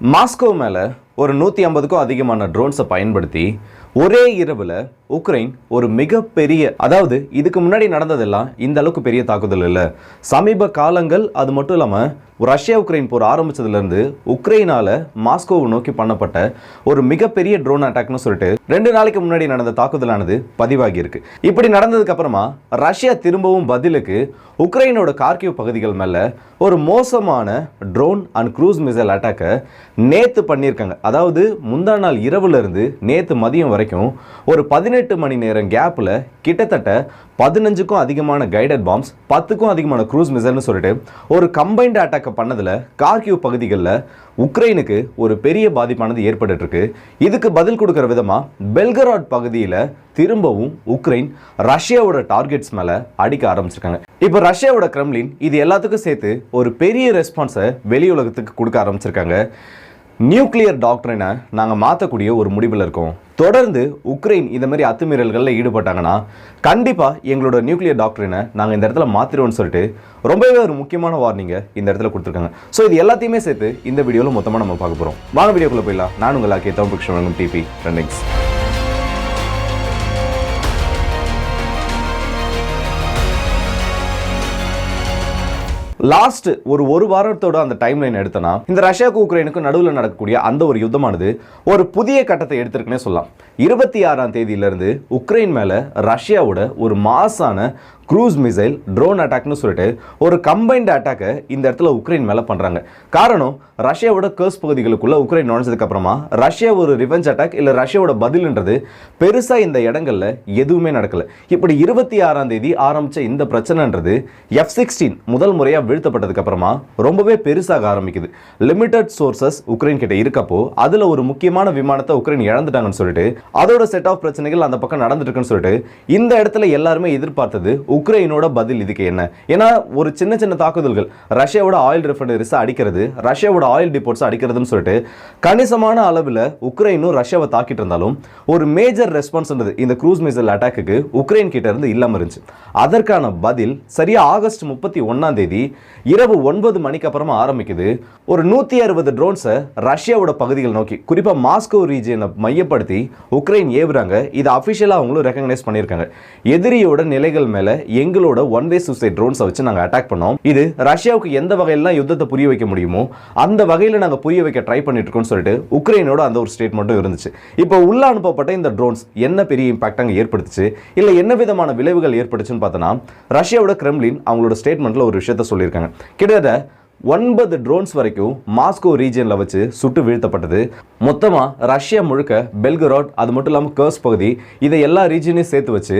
Moscow மேலே ஒரு நூற்றி ஐம்பதுக்கும் அதிகமான ட்ரோன்ஸை பயன்படுத்தி ஒரே இரவில் உக்ரைன் ஒரு மிகப்பெரிய அதாவது இதுக்கு முன்னாடி நடந்ததெல்லாம் இந்த அளவுக்கு பெரிய தாக்குதல் இல்லை. சமீப காலங்கள் அது மட்டும் இல்லாமல் ரஷ்யா உக்ரைன் போர் ஆரம்பித்ததுலேருந்து உக்ரைனால மாஸ்கோவை நோக்கி பண்ணப்பட்ட ஒரு மிகப்பெரிய ட்ரோன் அட்டாக்னு சொல்லிட்டு ரெண்டு நாளைக்கு முன்னாடி நடந்த தாக்குதலானது பதிவாகியிருக்கு இப்படி நடந்ததுக்கு அப்புறமா ரஷ்யா திரும்பவும் பதிலுக்கு உக்ரைனோட கார்கிவ் பகுதிகள் மேல ஒரு மோசமான ட்ரோன் அண்ட் க்ரூஸ் மிசைல் அட்டாக்கை நேத்து பண்ணியிருக்காங்க. அதாவது முந்தா நாள் இரவுல இருந்து நேத்து மதியம் வரைக்கும் ஒரு பதினெட்டு மணி நேரம் கேப்பில் கிட்டத்தட்ட பதினஞ்சுக்கும் அதிகமான கைடட் பாம்ஸ் பத்துக்கும் அதிகமான க்ரூஸ் மிசைல்னு சொல்லிட்டு ஒரு கம்பைன்ட் அட்டாக்கை பண்ணதில் கார்கிவ் பகுதிகளில் உக்ரைனுக்கு ஒரு பெரிய பாதிப்பானது ஏற்பட்டுருக்கு இருக்கு இதுக்கு பதில் கொடுக்குற விதமாக பெல்கராட் பகுதியில் திரும்பவும் உக்ரைன் ரஷ்யாவோட டார்கெட்ஸ் மேலே அடிக்க ஆரம்பிச்சிருக்காங்க. இப்போ ரஷ்யாவோட கிரம்லின் இது எல்லாத்துக்கும் சேர்த்து ஒரு பெரிய ரெஸ்பான்ஸை வெளி உலகத்துக்கு கொடுக்க ஆரம்பிச்சிருக்காங்க. நியூக்ளியர் டாக்டரினை நாங்கள் மாற்றக்கூடிய ஒரு முடிவில் இருக்கோம். தொடர்ந்து உக்ரைன் இந்த மாதிரி அத்துமீறல்களில் ஈடுபட்டாங்கன்னா கண்டிப்பாக எங்களோட நியூக்ளியர் டாக்டரினை நாங்கள் இந்த இடத்துல மாற்றிடுவோம்னு சொல்லிட்டு ரொம்பவே ஒரு முக்கியமான வார்னிங்கை இந்த இடத்துல கொடுத்துருக்காங்க. ஸோ இது எல்லாத்தையுமே சேர்த்து இந்த வீடியோவில் மொத்தமாக நம்ம பார்க்க போகிறோம் வாங்க வீடியோக்குள்ளே போயிடலாம். நான் உங்கள் ஆக்கிய Tamil Krishnan DP trendings last ஒரு ஒரு வாரத்தோட அந்த டைம் லைன் எடுத்தனா இந்த ரஷ்யாவுக்கு உக்ரைனுக்கு நடுவில் நடக்கக்கூடிய அந்த ஒரு யுத்தமானது ஒரு புதிய கட்டத்தை எடுத்திருக்குன்னே சொல்லலாம். இருபத்தி ஆறாம் தேதியிலிருந்து உக்ரைன் மேல ரஷ்யாவோட ஒரு மாசான க்ரூஸ் மிசைல் ட்ரோன் அட்டாக்னு சொல்லிட்டு ஒரு கம்பைன்ட் அட்டாக்கை இந்த இடத்துல உக்ரைன் மேலே பண்ணுறாங்க காரணம் ரஷ்யாவோட கேர்ஸ் பகுதிகளுக்குள்ளே உக்ரைன் நுழைஞ்சதுக்கப்புறமா ரஷ்யா ஒரு ரிவெஞ்ச் அட்டாக் இல்லை ரஷ்யாவோட பதில்ன்றது பெருசாக இந்த இடங்கள்ல எதுவுமே நடக்கல. இப்படி இருபத்தி ஆறாம் தேதி ஆரம்பித்த இந்த பிரச்சனைன்றது எஃப் சிக்ஸ்டீன் முதல் முறையாக வீழ்த்தப்பட்டதுக்கப்புறமா ரொம்பவே பெருசாக ஆரம்பிக்குது. லிமிடெட் சோர்சஸ் உக்ரைன் கிட்ட இருக்கப்போ அதில் ஒரு முக்கியமான விமானத்தை உக்ரைன் இழந்துட்டாங்கன்னு சொல்லிட்டு அதோட செட் ஆஃப் பிரச்சனைகள் அந்த பக்கம் நடந்துட்டுருக்குன்னு சொல்லிட்டு இந்த இடத்துல எல்லாருமே எதிர்பார்த்தது உக்ரைனோட பதில் இதுக்கு என்ன? ஏன்னா ஒரு சின்ன சின்ன தாக்குதல்கள் ரஷ்யாவோட ஆயில் ரிஃபைனரிஸ் அடிக்கிறது ரஷ்யாவோட ஆயில் டிப்போர்ட்ஸ் அடிக்கிறதுன்னு சொல்லிட்டு கணிசமான அளவில் உக்ரைனும் ரஷ்யாவை தாக்கிட்டு இருந்தாலும் ஒரு மேஜர் ரெஸ்பான்ஸ்ன்றது இந்த க்ரூஸ் மிசைல் அட்டாக்கு உக்ரைன் கிட்ட இருந்து இல்லாமல் இருந்துச்சு. அதற்கான பதில் சரியா ஆகஸ்ட் முப்பத்தி ஒன்னாம் தேதி இரவு ஒன்பது மணிக்கு அப்புறமா ஆரம்பிக்குது. ஒரு நூற்றி அறுபது ட்ரோன்ஸை ரஷ்யாவோட பகுதிகள் நோக்கி குறிப்பாக மாஸ்கோ ரீஜியனை மையப்படுத்தி உக்ரைன் ஏவுறாங்க. இதை அஃபிஷியலாக அவங்களும் ரெக்கக்னைஸ் பண்ணியிருக்காங்க. எதிரியோட நிலைகள் மேலே எங்களோட ஒன் வே சூசைட் ட்ரோன்ஸை வச்சு நாங்கள் அட்டாக் பண்ணோம். இது ரஷ்யாவுக்கு எந்த வகையிலாம் யுத்தத்தை புரிய வைக்க முடியுமோ அந்த வகையில் நாங்கள் புரிய வைக்க ட்ரை பண்ணிட்டு இருக்கோம்னு சொல்லிட்டு உக்ரைனோட அந்த ஒரு ஸ்டேட்மெண்ட்டும் இருந்துச்சு. இப்போ உள்ள அனுப்பப்பட்ட இந்த ட்ரோன்ஸ் என்ன பெரிய இம்பாக்ட் அங்கே ஏற்படுத்துச்சு? இல்லை என்ன விதமான விளைவுகள் ஏற்பட்டுச்சுன்னு பார்த்தோன்னா ரஷ்யாவோட கிரெம்லின் அவங்களோட ஸ்டேட்மெண்ட்டில் ஒரு விஷயத்த சொல்லியிருக்காங்க. கிட்டத்தட்ட ஒன்பது ட்ரோன்ஸ் வரைக்கும் மாஸ்கோ ரீஜியனில் வச்சு சுட்டு வீழ்த்தப்பட்டது. மொத்தமாக ரஷ்யா முழுக்க பெல்கராட் அது மட்டும் இல்லாமல் கர்ஸ் பகுதி இதை எல்லா ரீஜியனையும் சேர்த்து வச்சு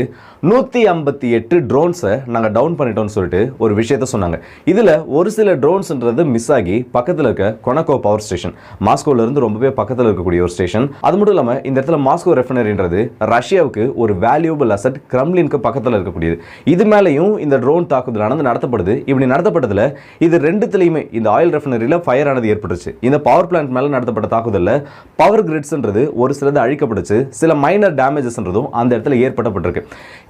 நூற்றி ஐம்பத்தி எட்டு ட்ரோன்ஸை நாங்கள் டவுன் பண்ணிட்டோம்னு சொல்லிட்டு ஒரு விஷயத்த சொன்னாங்க. இதில் ஒரு சில ட்ரோன்ஸ்ன்றது மிஸ் ஆகி பக்கத்தில் இருக்க கொனக்கோ பவர் ஸ்டேஷன் மாஸ்கோவிலேருந்து ரொம்பவே பக்கத்தில் இருக்கக்கூடிய ஒரு ஸ்டேஷன் அது மட்டும் இல்லாமல் இந்த இடத்துல மாஸ்கோ ரெஃபனரின்றது ரஷ்யாவுக்கு ஒரு வேல்யூபிள் அசட் கிரம்லினுக்கு பக்கத்தில் இருக்கக்கூடியது. இது மேலேயும் இந்த ட்ரோன் தாக்குதலானது நடத்தப்படுது. இப்படி நடத்தப்பட்டதில் இது ரெண்டுத்துலேயுமே இந்த ஆயில் ரெஃபினரியில் ஃபயர் ஆனது ஏற்பட்டுச்சு இந்த பவர் பிளான்ட் மேலே நடத்தப்பட்ட தாக்குதலில் பவர் கிரிட்ஸ்ன்றது ஒரு சிலது அழிக்கப்பட்டுச்சு சில மைனர் டேமேஜஸ்ன்றதும் அந்த இடத்துல ஏற்பட்டப்பட்டிருக்கு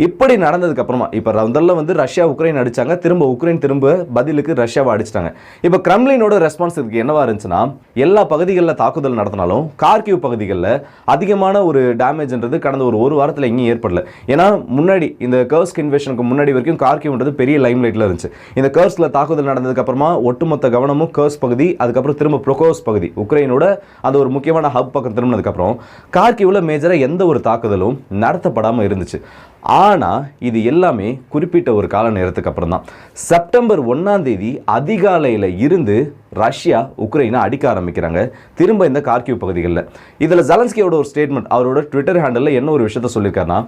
இப்படி நடந்ததுக்கப்புறமா இப்போ முதல்ல வந்து ரஷ்யா உக்ரைன் அடிச்சாங்க திரும்ப உக்ரைன் திரும்ப பதிலுக்கு ரஷ்யாவை அடிச்சிட்டாங்க. இப்போ கிரம்லினோட ரெஸ்பான்ஸ் இதுக்கு என்னவா இருந்துச்சுன்னா எல்லா பகுதிகளில் தாக்குதல் நடத்தினாலும் கார்கிவ் பகுதிகளில் அதிகமான ஒரு டேமேஜ்ன்றது கடந்த ஒரு ஒரு வாரத்தில் எங்கேயும் ஏற்படல. ஏன்னா முன்னாடி இந்த கர்ஸ்க் இன்வெஷனுக்கு முன்னாடி வரைக்கும் கார்கிவ்ன்றது பெரிய லைம் லைட்டில் இருந்துச்சு. இந்த கர்ஸ்ல தாக்குதல் நடந்ததுக்கப்புறமா ஒட்டு ஒட்டுமொத்த கவனமும் கர்ஸ் பகுதி அதுக்கப்புறம் திரும்ப ப்ரொகோஸ் பகுதி. உக்ரைனோட அது ஒரு முக்கியமான ஹப் பக்கம் திரும்பினதுக்கப்புறம் கார்கிவில் மேஜராக எந்த ஒரு தாக்குதலும் நடத்தப்படாமல் இருந்துச்சு. ஆனால் இது எல்லாமே குறிப்பிட்ட ஒரு கால நேரத்துக்கு அப்புறம் தான். செப்டம்பர் ஒன்றாம் தேதி அதிகாலையில் இருந்து ரஷ்யா உக்ரைனை அடிக்க ஆரம்பிக்கிறாங்க. திரும்ப இந்த கார்கிவ் பகுதிகளில். இதில் ஜலன்ஸ்கியோட ஒரு ஸ்டேட்மெண்ட் அவரோட ட்விட்டர் ஹேண்டலில் என்ன ஒரு விஷயத்த சொல்லியிருக்காருன்னா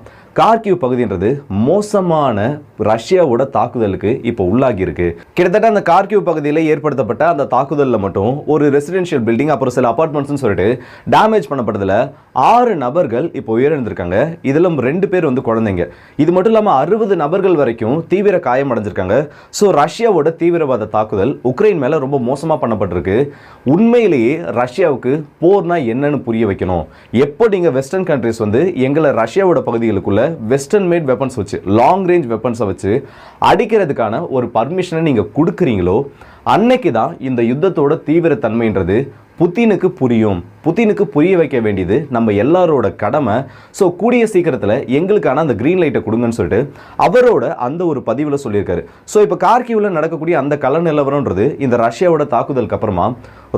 கார்கிவ் பகுதின்றது மோசமான ரஷ்யாவோட தாக்குதலுக்கு இப்போ உள்ளாகி இருக்கு. கிட்டத்தட்ட அந்த கார்கிவ் பகுதியில் ஏற்படுத்தப்பட்ட அந்த தாக்குதலில் மட்டும் ஒரு ரெசிடென்ஷியல் பில்டிங் அப்புறம் சில அப்பார்ட்மெண்ட்ஸ்னு சொல்லிட்டு டேமேஜ் பண்ணப்பட்டதில் ஆறு நபர்கள் இப்போ உயிரிழந்திருக்காங்க. இதில் ரெண்டு பேர் வந்து குழந்தைங்க. இது மட்டும் இல்லாமல் அறுபது நபர்கள் வரைக்கும் தீவிர காயம் அடைஞ்சிருக்காங்க ஸோ ரஷ்யாவோட தீவிரவாத தாக்குதல் உக்ரைன் மேலே ரொம்ப மோசமாக பண்ணப்பட்டிருக்கு. உண்மையிலேயே ரஷ்யாவுக்கு போர்னா என்னன்னு புரிய வைக்கணும். எப்போ நீங்கள் வெஸ்டர்ன் கண்ட்ரிஸ் வந்து எங்களை ரஷ்யாவோட பகுதிகளுக்குள்ள வெஸ்டர்ன் மேட் வெப்பன்ஸ் வச்சு லாங் ரேஞ்ச் வெப்பன்ஸை வச்சு அடிக்கிறதுக்கான ஒரு பர்மிஷனை நீங்கள் கொடுக்குறீங்களோ அன்னைக்கு தான் இந்த யுத்தத்தோட தீவிரத்தன்மைன்றது புத்தினுக்கு புரியும். புத்தினுக்கு புரிய வைக்க வேண்டியது நம்ம எல்லாரோட கடமை. ஸோ கூடிய சீக்கிரத்தில் எங்களுக்கான அந்த க்ரீன் லைட்டை கொடுங்கன்னு சொல்லிட்டு அவரோட அந்த ஒரு பதிவில் சொல்லியிருக்காரு. ஸோ இப்போ கார்கிவில் நடக்கக்கூடிய அந்த கல நிலவரம்ன்றது இந்த ரஷ்யாவோட தாக்குதலுக்கு அப்புறமா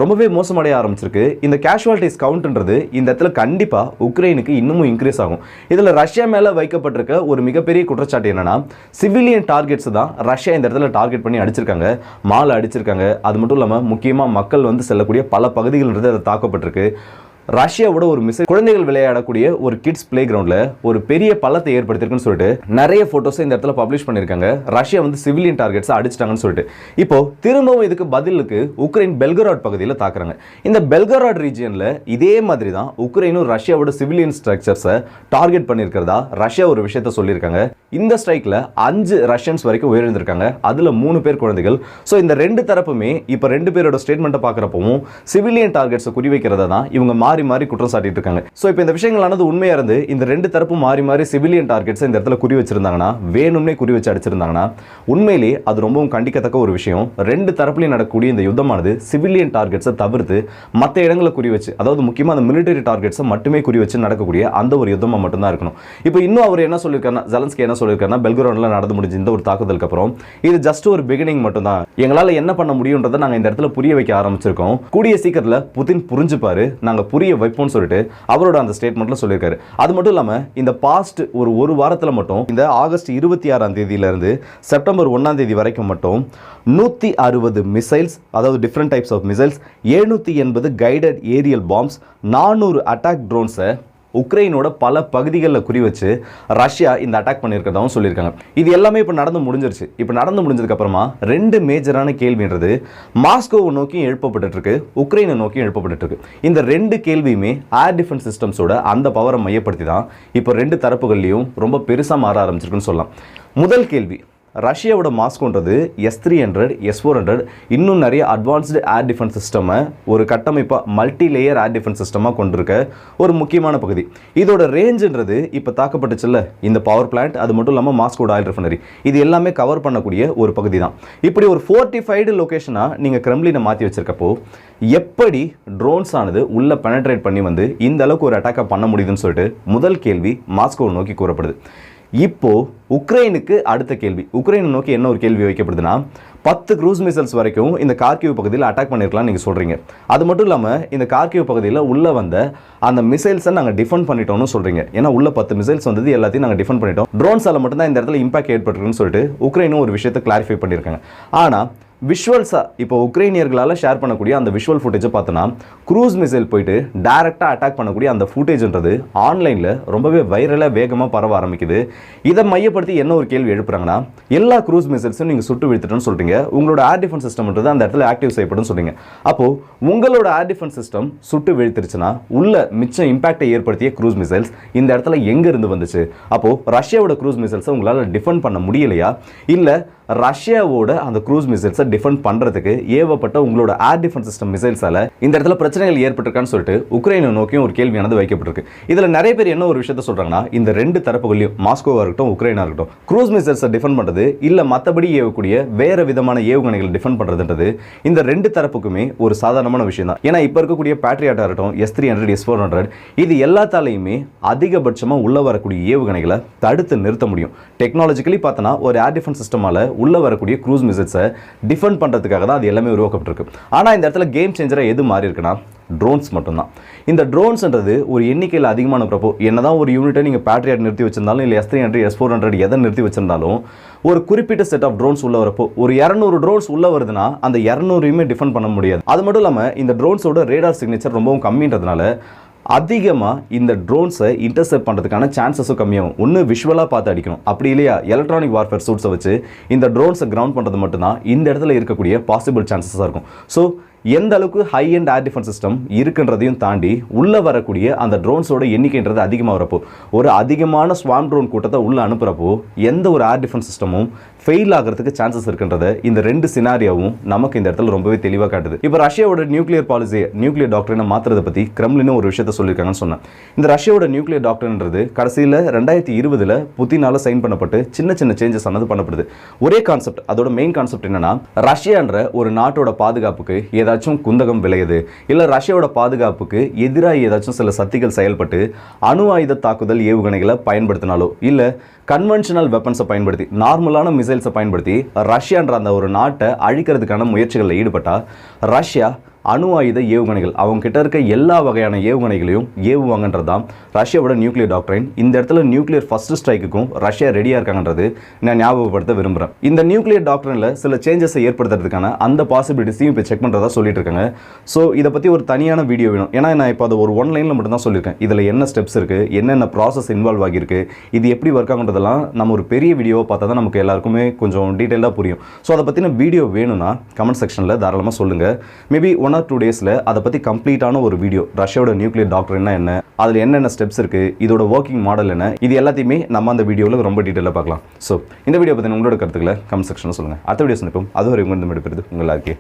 ரொம்பவே மோசமடைய ஆரம்பிச்சிருக்கு. இந்த கேஷுவாலிட்டிஸ் கவுண்ட்ன்றது இந்த இடத்துல கண்டிப்பாக உக்ரைனுக்கு இன்னமும் இன்க்ரீஸ் ஆகும். இதில் ரஷ்யா மேலே வைக்கப்பட்டிருக்க ஒரு மிகப்பெரிய குற்றச்சாட்டு என்னென்னா சிவிலியன் டார்கெட்ஸ் தான் ரஷ்யா இந்த இடத்துல டார்கெட் பண்ணி அடிச்சிருக்காங்க. மாலை அடிச்சிருக்காங்க. அது மட்டும் இல்லாமல் முக்கியமாக மக்கள் வந்து செல்லக்கூடிய பல பகுதி இருந்து அது தாக்கப்பட்டிருக்கு. ரஷ்யாவோட ஒரு மிஸ் குழந்தைகள் விளையாடக்கூடிய ஒரு கிட்ஸ் பிளே கிரவுண்டில் ஒரு பெரிய பள்ளத்தை ஏற்படுத்திருக்குன்னு சொல்லிட்டு நிறைய ஃபோட்டோஸை இந்த இடத்துல பப்ளிஷ் பண்ணியிருக்காங்க. ரஷ்யா வந்து சிவிலியன் டார்கெட்ஸ் அடிச்சிட்டாங்கன்னு சொல்லிட்டு. இப்போ திரும்பவும் இதுக்கு பதிலுக்கு உக்ரைன் பெல்கராட் பகுதியில் தாக்குறாங்க. இந்த பெல்கராட் ரீஜியனில் இதே மாதிரி தான் உக்ரைனும் ரஷ்யாவோட சிவிலியன் ஸ்ட்ரக்சர்ஸை டார்கெட் பண்ணியிருக்கிறதா ரஷ்யா ஒரு விஷயத்த சொல்லியிருக்காங்க. இந்த ஸ்ட்ரைக்கில் அஞ்சு ரஷ்யன்ஸ் வரைக்கும் உயிரிழந்திருக்காங்க. அதில் மூணு பேர் குழந்தைகள். ஸோ இந்த ரெண்டு தரப்புமே இப்போ ரெண்டு பேரோட ஸ்டேட்மெண்ட்டை பார்க்குறப்பவும் சிவிலியன் டார்கெட்ஸை குறிவைக்கிறதா தான் இவங்க மாறி மாறி குற்றம் சாட்டிட்டு இருக்காங்க. ஸோ இப்போ இந்த விஷயங்களானது உண்மையாக இருந்து இந்த ரெண்டு தரப்பும் மாறி மாறி சிவிலியன் டார்கெட்ஸ் இந்த இடத்துல குறி வச்சிருந்தாங்கன்னா வேணும்னே குறி வச்சு அடிச்சிருந்தாங்கன்னா உண்மையிலே அது ரொம்பவும் கண்டிக்கத்தக்க ஒரு விஷயம். ரெண்டு தரப்புலையும் நடக்கக்கூடிய இந்த யுத்தமானது சிவிலியன் டார்கெட்ஸை தவிர்த்து மற்ற இடங்களை குறி வச்சு அதாவது முக்கியமாக அந்த மிலிட்டரி டார்கெட்ஸை மட்டுமே குறி வச்சு நடக்கக்கூடிய அந்த ஒரு யுத்தமாக மட்டும்தான் இருக்கணும். இப்போ இன்னும் அவர் என்ன சொல்லியிருக்காருன்னா ஜலன்ஸ்கி என்ன சொல்லியிருக்காருன்னா பெல்கரோனில் நடந்து முடிஞ்ச இந்த ஒரு தாக்குதலுக்கு அப்புறம் இது ஜஸ்ட் ஒரு பிகினிங் மட்டும்தான். எங்களால் என்ன பண்ண முடியுன்றதை நாங்கள் இந்த இடத்துல புரிய வைக்க ஆரம்பிச்சிருக்கோம். கூடிய சீக்கிரத்தில் புதின் புரிஞ்சுப்பாரு. நாங்கள் புரிய வைப்போம்னு சொல்லிட்டு அவரோட அந்த ஸ்டேட்மெண்ட்ல சொல்லியிருக்காரு. அது மட்டும் இல்லாமல் இந்த பாஸ்ட் ஒரு ஒரு வாரத்தில் மட்டும் இந்த ஆகஸ்ட் இருபத்தி ஆறாம் தேதியிலிருந்து செப்டம்பர் ஒன்றாம் தேதி வரைக்கும் மட்டும் நூற்றி அறுபது மிசைல்ஸ் அதாவது டிஃப்ரெண்ட் டைப்ஸ் ஆஃப் மிசைல்ஸ் எழுநூற்றி எண்பது கைடட் ஏரியல் பாம்ஸ் நானூறு அட்டாக் ட்ரோன்ஸை உக்ரைனோட பல பகுதிகளில் குறி வச்சு ரஷ்யா இந்த அட்டாக் பண்ணியிருக்கிறதாவும் சொல்லியிருக்காங்க. இது எல்லாமே இப்போ நடந்து முடிஞ்சிருச்சு. இப்போ நடந்து முடிஞ்சதுக்கப்புறமா ரெண்டு மேஜரான கேள்வின்றது மாஸ்கோவை நோக்கியும் எழுப்பப்பட்டுருக்கு உக்ரைனை நோக்கியும் எழுப்பப்பட்டுருக்கு இந்த ரெண்டு கேள்வியுமே ஏர் டிஃபென்ஸ் சிஸ்டம்ஸோட அந்த பவரை மையப்படுத்தி தான் இப்போ ரெண்டு தரப்புகள்லையும் ரொம்ப பெருசாக மாற ஆரம்பிச்சிருக்குன்னு சொல்லலாம். முதல் கேள்வி ரஷ்யாவோட மாஸ்கோன்றது S three hundred S four hundred இன்னும் நிறைய அட்வான்ஸ்டு ஏர் டிஃபென்ஸ் சிஸ்டமை ஒரு கட்டமைப்பாக மல்டி லேயர் ஏர் டிஃபென்ஸ் சிஸ்டமாக கொண்டிருக்க ஒரு முக்கியமான பகுதி. இதோட ரேஞ்சுன்றது இப்போ தாக்கப்பட்டுச்சுல்ல? இந்த பவர் பிளான்ட் அது மட்டும் இல்லாமல் மாஸ்கோட ஆயில் ரிஃபைனரி இது எல்லாமே கவர் பண்ணக்கூடிய ஒரு பகுதி தான் இப்படி ஒரு ஃபோர்ட்டிஃபைடு லொக்கேஷனாக நீங்கள் கிரெம்லினை மாற்றி வச்சிருக்கப்போ எப்படி ட்ரோன்ஸ் ஆனது உள்ளே பெனட்ரேட் பண்ணி வந்து இந்த அளவுக்கு ஒரு அட்டாக்கை பண்ண முடியுதுன்னு சொல்லிட்டு முதல் கேள்வி மாஸ்கோவை நோக்கி கூறப்படுது. இப்போ உக்ரைனுக்கு அடுத்த கேள்வி. உக்ரைனை நோக்கி என்ன ஒரு கேள்வி வைக்கப்படுதுன்னா பத்து க்ரூஸ் மிசைல்ஸ் வரைக்கும் இந்த கார்கிவ் பகுதியில் அட்டாக் பண்ணிருக்கலாம் நீங்கள் சொல்கிறீங்க அது மட்டும் இல்லாமல் இந்த கார்கிவ் பகுதியில் உள்ளே வந்த அந்த மிசைல்ஸை நாங்கள் டிஃபெண்ட் பண்ணிட்டோம்னு சொல்கிறீங்க ஏன்னா உள்ள பத்து மிசைல்ஸ் வந்தது எல்லாத்தையும் நாங்கள் டிஃபெண்ட் பண்ணிட்டோம். ட்ரோன்ஸால் மட்டும்தான் இந்த இடத்துல இம்பாக்ட் ஏற்பட்டுருக்குன்னு சொல்லிட்டு உக்ரைனும் ஒரு விஷயத்தை கிளாரிஃபை பண்ணியிருக்காங்க. ஆனால் விஷுவல்ஸாக இப்போ உக்ரைனியர்களால் ஷேர் பண்ணக்கூடிய அந்த விஷுவல் ஃபுட்டேஜை பார்த்தோன்னா க்ரூஸ் மிசைல் போயிட்டு டேரெக்டாக அட்டாக் பண்ணக்கூடிய அந்த ஃபுட்டேஜ்ன்றது ஆன்லைனில் ரொம்பவே வைரலாக வேகமாக பரவ ஆரம்பிக்குது. இதை மையப்படுத்தி என்ன ஒரு கேள்வி எழுப்புறாங்கன்னா எல்லா க்ரூஸ் மிசைல்ஸும் நீங்கள் சுட்டு வீழ்த்துட்டோன்னு சொல்கிறீங்க உங்களோட ஏர் டிஃபென்ஸ் சிஸ்டம்ன்றது அந்த இடத்துல ஆக்டிவ் செய்யப்படும் சொல்கிறீங்க அப்போது உங்களோட ஏர் டிஃபென்ஸ் சிஸ்டம் சுட்டு வீழ்த்திருச்சுன்னா உள்ள மிச்சம் இம்பாக்டை ஏற்படுத்திய க்ரூஸ் மிசைல்ஸ் இந்த இடத்துல எங்கேருந்து வந்துச்சு? அப்போது ரஷ்யாவோட க்ரூஸ் மிசைல்ஸை உங்களால் டிஃபெண்ட் பண்ண முடியலையா? இல்லை ரஷ்யாவோட அந்த க்ரூஸ் மிசைல்ஸை டிஃபெண்ட் பண்ணுறதுக்கு ஏவப்பட்ட உங்களோட ஏர் டிஃபென்ஸ் சிஸ்டம் மிசைல்ஸால் இந்த இடத்துல பிரச்சனைகள் ஏற்பட்டிருக்கான்னு சொல்லிட்டு உக்ரைனை நோக்கியும் ஒரு கேள்வியானது வைக்கப்பட்டிருக்கு. இதில் நிறைய பேர் என்ன ஒரு விஷயத்த சொல்கிறாங்கன்னா இந்த ரெண்டு தரப்புகளையும் மாஸ்கோவாக இருக்கட்டும் உக்ரைனாக இருக்கட்டும் க்ரூஸ் மிசைல்ஸை டிஃபெண்ட் பண்ணுறது இல்லை மற்றபடி ஏவக்கூடிய வேறு விதமான ஏவுகணைகளை டிஃபெண்ட் பண்ணுறதுன்றது இந்த ரெண்டு தரப்புக்குமே ஒரு சாதாரணமான விஷயம் தான் ஏன்னா இப்போ இருக்கக்கூடிய பேட்ரியாட்டாக இருக்கட்டும் S three hundred S four hundred இது எல்லாத்தாலையுமே அதிகபட்சமாக உள்ளே வரக்கூடிய ஏவுகணைகளை தடுத்து நிறுத்த முடியும். டெக்னாலஜிக்கலி பார்த்தோன்னா ஒரு ஏர் டிஃபென்ஸ் சிஸ்டமால் உள்ளே வரக்கூடிய க்ரூஸ் மிசைல்ஸை டிஃபெண்ட் பண்ணுறதுக்காக தான் அது எல்லாமே உருவாக்கப்பட்டிருக்கு. ஆனால் இந்த இடத்துல கேம் சேஞ்சராக எது மாறி இருக்குன்னா ட்ரோன்ஸ் மட்டும்தான். இந்த ட்ரோன்ஸ்ன்றது ஒரு எண்ணிக்கையில் அதிகமான பிறப்போ என்ன தான் ஒரு யூனிட்டை நீங்கள் பேட்ரியாட் நிறுத்தி வச்சிருந்தாலும் இல்லை S three hundred S four hundred எதை நிறுத்தி வச்சிருந்தாலும் ஒரு குறிப்பிட்ட செட் ஆஃப் ட்ரோன்ஸ் உள்ள வரப்போ ஒரு இரநூறு ட்ரோன்ஸ் உள்ள வருதுன்னா அந்த இரநூறையுமே டிஃபெண்ட் பண்ண முடியாது. அது மட்டும் இல்லாமல் இந்த ட்ரோன்ஸோட ரேடார் சிக்னேச்சர் ரொம்பவும் கம்மின்றதுனால அதிகமாக இந்த ட்ரோன்ஸை இன்டர்செப்ட் பண்ணுறதுக்கான சான்சஸும் கம்மியாகும். ஒன்று விஷுவலாக பார்த்து அடிக்கணும். அப்படி இல்லையா? எலக்ட்ரானிக் வார்ஃபேர் சூட்ஸை வச்சு இந்த ட்ரோன்ஸை கிரவுண்ட் பண்ணுறது மட்டும்தான் இந்த இடத்துல இருக்கக்கூடிய பாசிபிள் சான்சஸாக இருக்கும். ஸோ எந்த அளவுக்கு high end air defence system இருக்குன்றதையும் தாண்டி உள்ளே வரக்கூடிய அந்த ட்ரோன்ஸோட எண்ணிக்கைன்றது அதிகமாக வரப்போ ஒரு அதிகமான ஸ்வாம் ட்ரோன் கூட்டத்தை உள்ளே அனுப்புகிறப்போ எந்த ஒரு ஏர் டிஃபென்ஸ் சிஸ்டமும் ஃபெயில் ஆகிறதுக்கு சான்சஸ் இருக்குன்றத இந்த ரெண்டு சினாரியாவும் நமக்கு இந்த இடத்துல ரொம்பவே தெளிவாக காட்டுது. இப்போ ரஷ்யாவோட நியூக்ளியர் பாலிசி நியூக்ளியர் டாக்டரினை மாற்றுறதை பற்றி கிரம்லினும் ஒரு விஷயத்த சொல்லியிருக்காங்கன்னு சொன்னேன். இந்த ரஷ்யாவோட நியூக்ளியர் டாக்டர்ன்றது கடைசியில் ரெண்டாயிரத்தி இருபதில் புத்தினால சைன் பண்ணப்பட்டு சின்ன சின்ன சேஞ்சஸ் ஆனது பண்ணப்படுது. ஒரே கான்செப்ட் அதோட மெயின் கான்செப்ட் என்னன்னா ரஷ்யான்ற ஒரு நாட்டோட பாதுகாப்புக்கு ஏதாவது ஏதாச்சும் குந்தகம் விளையுது இல்லை ரஷ்யாவோட பாதுகாப்புக்கு எதிராக ஏதாச்சும் சில சக்திகள் செயல்பட்டு அணு ஆயுத தாக்குதல் ஏவுகணைகளை பயன்படுத்தினாலோ இல்லை கன்வென்ஷனல் வெப்பன்ஸை பயன்படுத்தி நார்மலான மிசைல்ஸை பயன்படுத்தி ரஷ்யான்ற அந்த ஒரு நாட்டை அழிக்கிறதுக்கான முயற்சிகளில் ஈடுபட்டால் ரஷ்யா அணு ஆயுத ஏவுகணைகள். அவங்க கிட்ட இருக்க எல்லா வகையான ஏவுகணைகளையும் ஏவுவாங்கன்றது தான் ரஷ்யாவோட நியூக்ளியர் டாக்டரின். இந்த இடத்துல நியூக்ளியர் ஃபர்ஸ்ட் ஸ்ட்ரைக்குக்கும் ரஷ்யா ரெடியாக இருக்காங்கன்றது நான் ஞாபகப்படுத்த விரும்புகிறேன் இந்த நியூக்ளியர் டாக்டரில் சில சேஞ்சஸை ஏற்படுத்துறதுக்கான அந்த பாசிபிலிட்டிஸையும் இப்போ செக் பண்ணுறதா சொல்லிட்டு இருக்காங்க. ஸோ இதை பற்றி ஒரு தனியான வீடியோ வேணும். ஏன்னா நான் இப்போ அதை ஒரு ஒன் லைனில் மட்டும் தான் சொல்லியிருக்கேன். இதில் என்ன ஸ்டெப்ஸ் இருக்குது என்னென்ன ப்ராசஸ் இன்வால்வ் ஆகியிருக்கு? இது எப்படி ஒர்க் ஆகுன்றதெல்லாம் நம்ம ஒரு பெரிய வீடியோவை பார்த்தா தான் நமக்கு எல்லாருக்குமே கொஞ்சம் டீட்டெயிலாக புரியும். ஸோ அதை பற்றின வீடியோ வேணும்னா கமெண்ட் செக்ஷனில் தாராளமாக சொல்லுங்கள் மேபி ஒன் ஆர் டூ டேஸில் அதை பற்றி கம்ப்ளீட்டான ஒரு வீடியோ ரஷ்யாவோட நியூக்ளியர் டாக்டர்னா என்ன? அதில் என்னென்ன ஸ்டெப்ஸ் இருக்குது இதோட ஒர்க்கிங் மாடல் என்ன? இது எல்லாத்தையுமே நம்ம அந்த வீடியோவில் ரொம்ப டீட்டெயிலாக பார்க்கலாம். ஸோ இந்த வீடியோ பற்றி உங்களோட கருத்துக்களை கமெண்ட் செக்ஷனில் சொல்லுங்கள் அடுத்த வீடியோ சந்திப்போம். அது வரை உங்கள் எடுப்பது உங்கள் எல்லாருக்கே